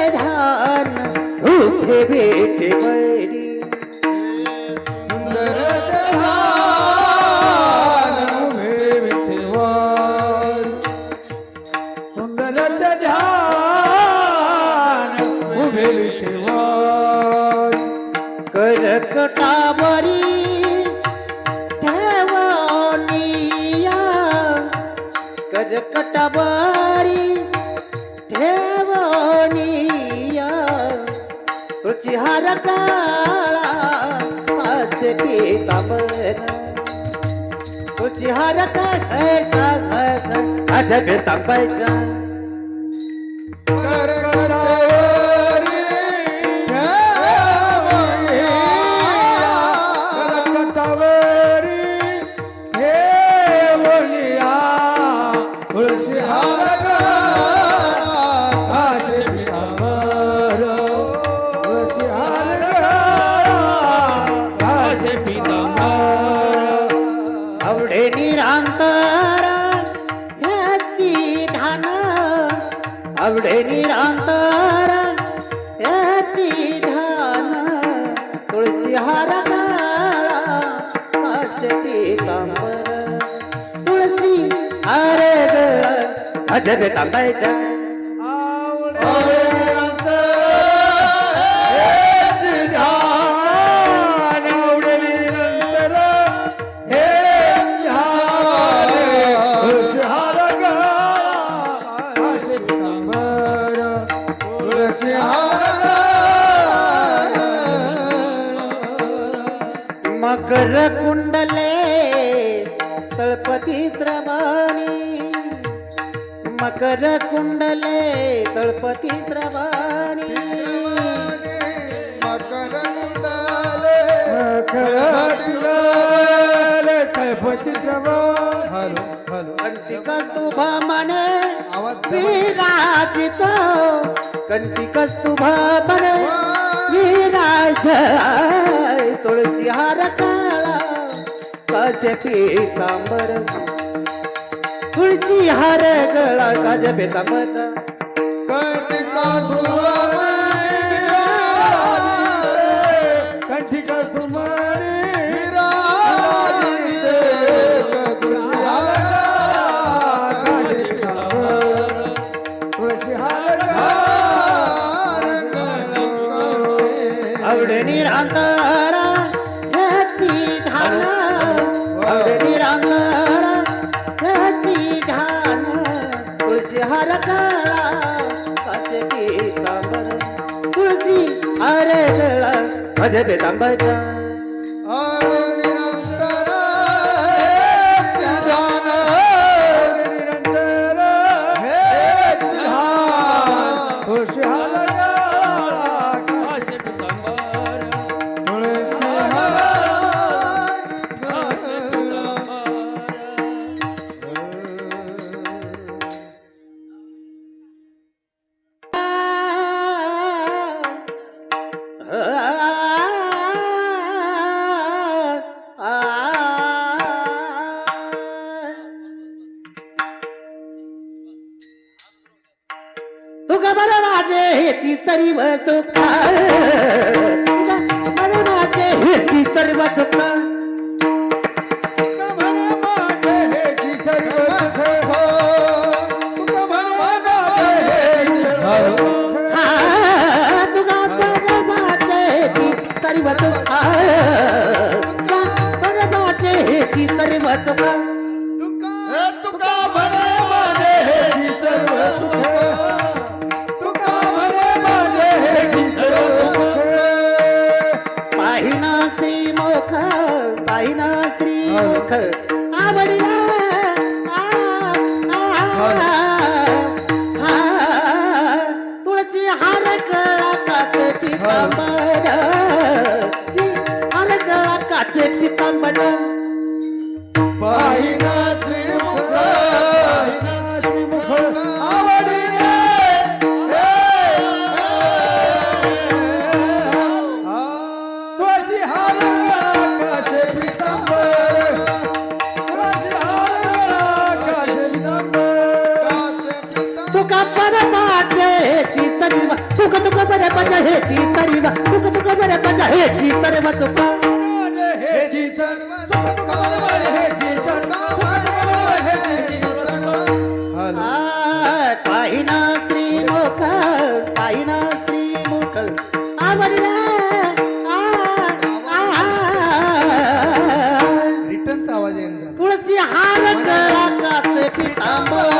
रतधान उभे बेटेवरी सुंदर रतधान उभे बेटेवरी करकटावरी ठेवनिया करकटावरी ठेवनिया चिहार काळा माझे पितांबर तुळशी हार काळा माझे पितांबर आवडे निरांतर याची धान तुळशी हार काळा पाच तुळशी हार गळ गळा अजब मकर कुंडले तळपती श्रमाणी मकर कुंडले तळपती श्रमाणी मकर कुंडले हॅलो हॅलो. कंटिक तुभा मने विराजित कंटिक तुभा मने विराज तुळशी हार काळा काज पितांबर तुळशी हार गळा काज पितांबर कटिका सुमने गळा माझ्या तुका बरं माझे हेची तरी बरं माझे हेची तरी हा तुका बरं माझे हेची श्रीमुख आवडला. तुळशी हार कळा पितांबर. अरे गळा काचे पितांबर. पजा हे ची तरी तुका तुका बरे हे तरी हे जी सर्व हे जी सर्व पाहिना त्रिमुख पाहिना त्रिमुख आवडला आ, आ, रिटर्नचा आवाज येईन झाला तुळशी हार पितांबर.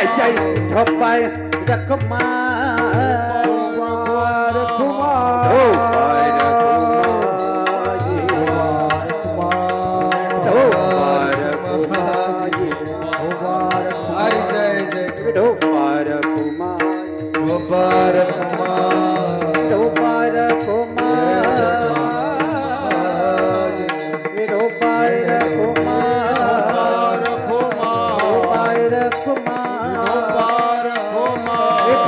ใจใจเธอไปจะก็มาโอ้ไปนะ Mubarak Mubarak